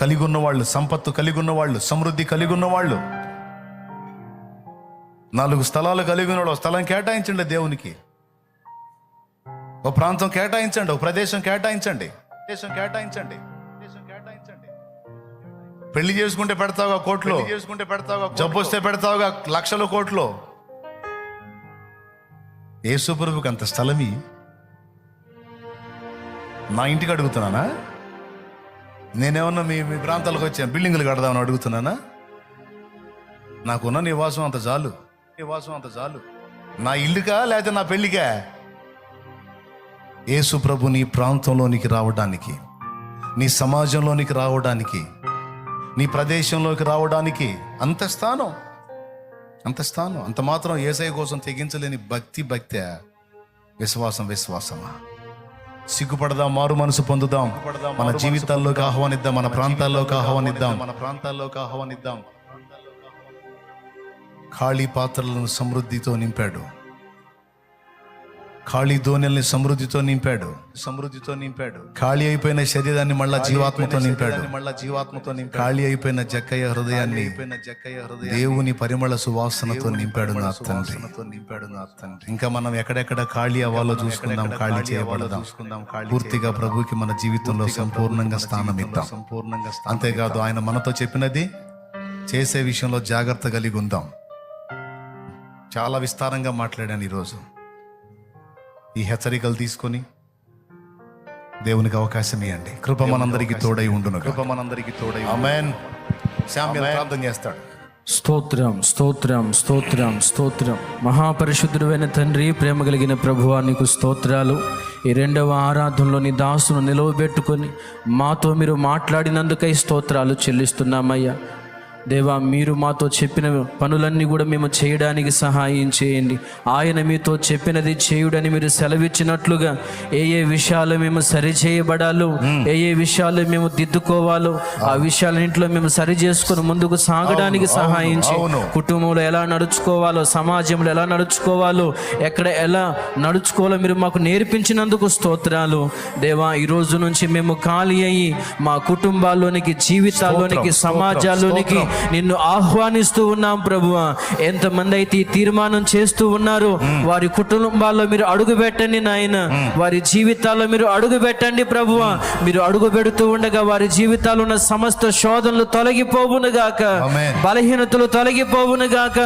కలిగి ఉన్నవాళ్ళు సంపత్తు కలిగి ఉన్నవాళ్ళు సమృద్ధి కలిగి ఉన్నవాళ్ళు నాలుగు స్థలాలు కలిగి ఉన్నవాడు ఒక స్థలం కేటాయించండి దేవునికి. ఒక ప్రాంతం కేటాయించండి ఒక ప్రదేశం కేటాయించండి. ప్రదేశం కేటాయించండి. ప్రదేశం కేటాయించండి. పెళ్ళి చేసుకుంటే పెడతావుగా కోట్లు. చేసుకుంటే పెడతావుగా జబ్బు వస్తే పెడతావుగా లక్షల కోట్లు. యేసుప్రభుకి అంత స్థలమి? నా ఇంటికి అడుగుతున్నానా? నేనేమన్నా మీ మీ ప్రాంతాలకు వచ్చాను బిల్డింగులు కడదామని అడుగుతున్నానా? నాకున్న నివాసం అంత చాలు. నివాసం అంత చాలు. నా ఇల్లుకా లేకపోతే నా పెళ్ళికా? యేసు ప్రభు నీ ప్రాంతంలోనికి రావడానికి నీ సమాజంలోనికి రావడానికి నీ ప్రదేశంలోకి రావడానికి అంత స్థానం. అంత స్థానం. అంత మాత్రం ఏసఐ కోసం తెగించలేని భక్తి భక్తే. విశ్వాసం విశ్వాసమా? సిగ్గుపడదాం మారు మనసు పొందుదాం. మన జీవితాల్లోకి ఆహ్వానిద్దాం మన ప్రాంతాల్లోకి ఆహ్వానిద్దాం. మన ప్రాంతాల్లోకి ఆహ్వానిద్దాం ఖాళీ పాత్రలను సమృద్ధితో నింపాడు. ఖాళీ దోణెల్ని సమృద్ధితో నింపాడు. సమృద్ధితో నింపాడు. ఖాళీ అయిపోయిన శరీరాన్ని మళ్ళా జీవాత్మతో నింపాడు. మళ్ళా జీవాత్మతో నింపాడు. ఖాళీ అయిపోయిన జక్కయ్య హృదయాన్ని జక్కయ్య హృదయం దేవుని పరిమళ సువాసనతో నింపాడు నా తండ్రి. నింపాడు నా తండ్రి. ఇంకా మనం ఎక్కడెక్కడ ఖాళీ అవ్వాలో చూసుకుందాం ఖాళీ చేయబడదాం. చూసుకుందాం పూర్తిగా ప్రభుకి మన జీవితంలో సంపూర్ణంగా స్థానం ఇద్దాం సంపూర్ణంగా అంతేకాదు ఆయన మనతో చెప్పినది చేసే విషయంలో జాగ్రత్త కలిగి ఉందాం. చాలా విస్తారంగా మాట్లాడాను ఈరోజు. ఈ హెచ్చరికలు తీసుకొని దేవునికి అవకాశం ఇవ్వండి. కృప మనందరికి తోడై ఉండును కృప మనందరికి తోడై ఆమెన్. శామ్యం ప్రార్థన చేస్తాడు. స్తోత్రం స్తోత్రం స్తోత్రం స్తోత్రం. మహాపరిశుద్ధుడైన తండ్రి ప్రేమ కలిగిన ప్రభువా నీకు స్తోత్రాలు. ఈ రెండవ ఆరాధనలో నీ దాసును నిలవబెట్టుకొని మాతో మీరు మాట్లాడినందుకై స్తోత్రాలు చెల్లిస్తున్నామయ్యా. దేవా మీరు మాతో చెప్పిన పనులన్నీ కూడా మేము చేయడానికి సహాయం చేయండి. ఆయన మీతో చెప్పినది చేయుడని మీరు సెలవిచ్చినట్లుగా ఏ ఏ విషయాలు మేము సరి చేయబడాలో ఏ ఏ విషయాలు మేము దిద్దుకోవాలో ఆ విషయాలన్నింటిలో మేము సరి చేసుకుని ముందుకు సాగడానికి సహాయం చేయండి. కుటుంబంలో ఎలా నడుచుకోవాలో సమాజంలో ఎలా నడుచుకోవాలో ఎక్కడ ఎలా నడుచుకోవాలో మీరు మాకు నేర్పించినందుకు స్తోత్రాలు. దేవా ఈ రోజు నుంచి మేము ఖాళీ అయ్యి మా కుటుంబాల్లోనికి జీవితాల్లోనికి సమాజాల్లోనికి నిన్ను ఆహ్వానిస్తూ ఉన్నాం ప్రభువా. ఎంతమంది అయితే ఈ తీర్మానం చేస్తూ ఉన్నారో వారి కుటుంబాల్లో మీరు అడుగు పెట్టండి నాయన. వారి జీవితాల్లో మీరు అడుగు పెట్టండి ప్రభువా. మీరు అడుగు పెడుతూ ఉండగా వారి జీవితాల్లో ఉన్న సమస్త శోధనలు తొలగిపోవును గాక. బలహీనతలు తొలగిపోవును గాక.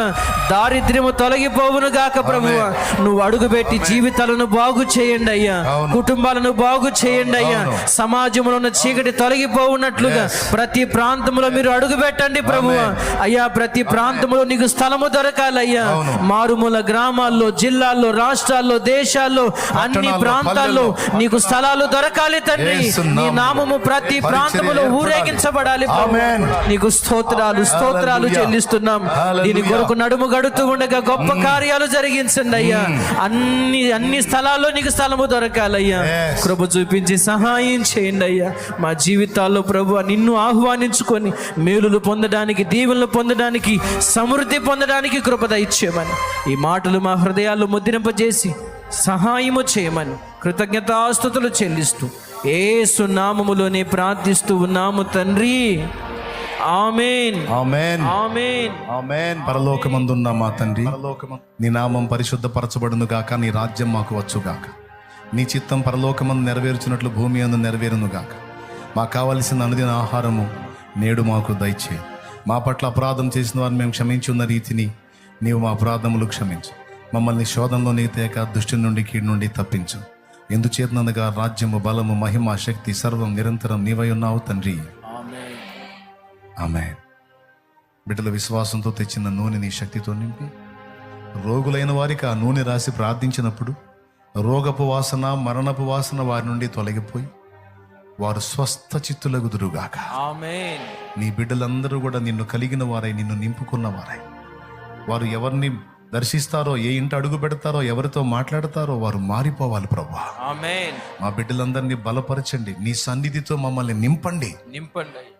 దారిద్ర్యము తొలగిపోవును గాక ప్రభువా. నువ్వు అడుగుపెట్టి జీవితాలను బాగు చేయండి అయ్యా. కుటుంబాలను బాగు చేయండి అయ్యా. సమాజంలో ఉన్న చీకటి తొలగిపోవునట్లుగా ప్రతి ప్రాంతంలో మీరు అడుగు పెట్టండి ప్రభువా అయ్యా ప్రతి ప్రాంతంలో నీకు స్థలము దొరకాలయ్యా. మారుమూల గ్రామాల్లో జిల్లాల్లో రాష్ట్రాల్లో దేశాల్లో అన్ని ప్రాంతాల్లో. నీకు స్థలాలు దొరకాలి తండ్రి నీ నామము ప్రతి ప్రాంతంలో. ఊరేగించబడాలి ప్రభు. నీకు స్తోత్రాలు స్తోత్రాలు. చెల్లిస్తున్నాం. దీని కొరకు నడుము గడుతూ ఉండగా గొప్ప కార్యాలు జరిగించండి అయ్యా అన్ని అన్ని స్థలాల్లో నీకు స్థలము దొరకాలయ్యా. కృప చూపించి సహాయం చేయండి అయ్యా మా జీవితాల్లో ప్రభు నిన్ను ఆహ్వానించుకొని మేలులు పొందడానికి దీవెనలు పొందడానికి సమృద్ధి పొందడానికి కృపద ఇచ్చేయమని. ఈ మాటలు మా హృదయాల్లో ముద్రింపజేసి సహాయము చేయమని కృతజ్ఞతాస్తుతులు చెల్లిస్తూ ఏసు నామములోనే ప్రార్థిస్తూ ఉన్నాము తండ్రి. ఆమెన్. ఆమెన్. ఆమెన్. ఆమెన్. పరలోకమందున్న మా తండ్రి నీ నామం పరిశుద్ధపరచబడును గాక నీ రాజ్యం మాకు వచ్చు గాక. నీ చిత్తం పరలోకమందు నెరవేర్చినట్లు భూమి అందు నెరవేరును గాక. మాకు కావలసిన అనుదిన ఆహారము నేడు మాకు దయచే మా పట్ల అపరాధం చేసిన వారిని మేము క్షమించి ఉన్న రీతిని నీవు మా అపరాధములు క్షమించు. మమ్మల్ని శోధనలో నీ తేక దుష్టి నుండి కీడు నుండి తప్పించు. ఎందుచేతనగా రాజ్యము బలము మహిమ శక్తి సర్వం నిరంతరం నీవై ఉన్నావు తండ్రి. ఆమె బిడ్డల విశ్వాసంతో తెచ్చిన నూనె నీ శక్తితో నింపి రోగులైన వారికి ఆ నూనె రాసి ప్రార్థించినప్పుడు రోగపు వాసన మరణపు వాసన వారి నుండి తొలగిపోయి వారు స్వస్థ చిత్తులగుదురుగాక నీ బిడ్డలందరూ కూడా నిన్ను కలిగిన వారై నిన్ను నింపుకున్న వారై. వారు ఎవరిని దర్శిస్తారో ఏ ఇంట అడుగు పెడతారో ఎవరితో మాట్లాడతారో వారు మారిపోవాలి ప్రభా మా బిడ్డలందరినీ బలపరచండి. నీ సన్నిధితో మమ్మల్ని నింపండి. నింపండి.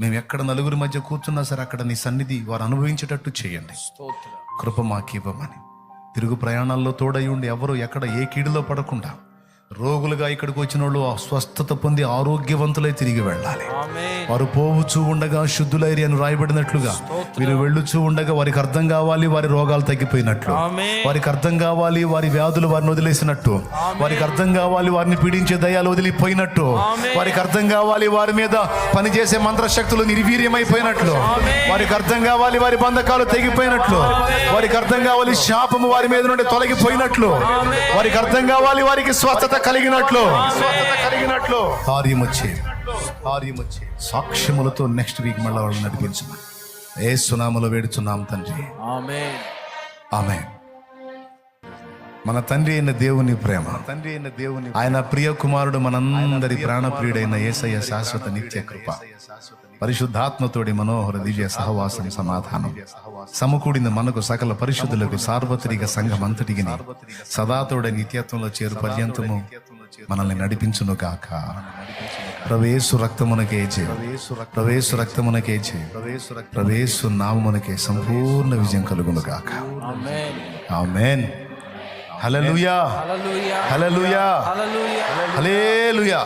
మేము ఎక్కడ నలుగురి మధ్య కూర్చున్నా సరే అక్కడ నీ సన్నిధి వారు అనుభవించేటట్టు చేయండి. కృప మాకివ్వమని. తిరుగు ప్రయాణాల్లో తోడై ఉండి ఎవరు ఎక్కడ ఏ కీడులో పడకుండా రోగులుగా ఇక్కడికి వచ్చిన వాళ్ళు స్వస్థత పొంది ఆరోగ్యవంతులై తిరిగి వెళ్ళాలి. వారు పోవచ్చు ఉండగా శుద్ధులైరి అని రాయబడినట్లుగా వీరు వెళ్ళుచూ ఉండగా వారికి అర్థం కావాలి వారి రోగాలు తగ్గిపోయినట్లు. వారికి అర్థం కావాలి వారి వ్యాధులు వారిని వదిలేసినట్టు. వారికి అర్థం కావాలి వారిని పీడించే దయాలు వదిలిపోయినట్టు. వారికి అర్థం కావాలి వారి మీద పనిచేసే మంత్రశక్తులు నిర్వీర్యమైపోయినట్లు. వారికి అర్థం కావాలి వారి బంధకాలు తెగిపోయినట్లు. వారికి అర్థం కావాలి శాపము వారి మీద నుండి తొలగిపోయినట్లు. వారికి అర్థం కావాలి వారికి స్వస్థత కలిగినట్లు. కలిగినట్లు. కార్యం వచ్చే కార్యం వచ్చే సాక్ష్యములతో నెక్స్ట్ వీక్ మళ్ళీ వాళ్ళని నడిపించమని. ఏ సునామలో వేడుచున్నాం తండ్రి. ఆమేన్. ఆమె మన తండ్రి అయిన దేవుని ప్రేమ. తండ్రి అయిన దేవుని ఆయన ప్రియ కుమారుడు మనందరి ప్రాణప్రియుడైన యేసయ్య శాశ్వత నిత్య కృప. పరిశుద్ధాత్మతోడి మనోహర దివ్య సహవాసం సమాధానం. సమకూడిన మనకు సకల పరిశుద్ధులకు సార్వత్రిక సంఘం అంతటికి సదాతోడ నిత్యత్వంలో చేరు పర్యంతము మనల్ని నడిపించును కాక ప్రవేశు రక్తమునకే చే ప్రవేశు రక్తమునకే చే ప్రవేశు నామమునకే సంపూర్ణ విజయం కలుగును కాక ఆమేన్. హల్లెలూయా హల్లెలూయా హల్లెలూయా హల్లెలూయా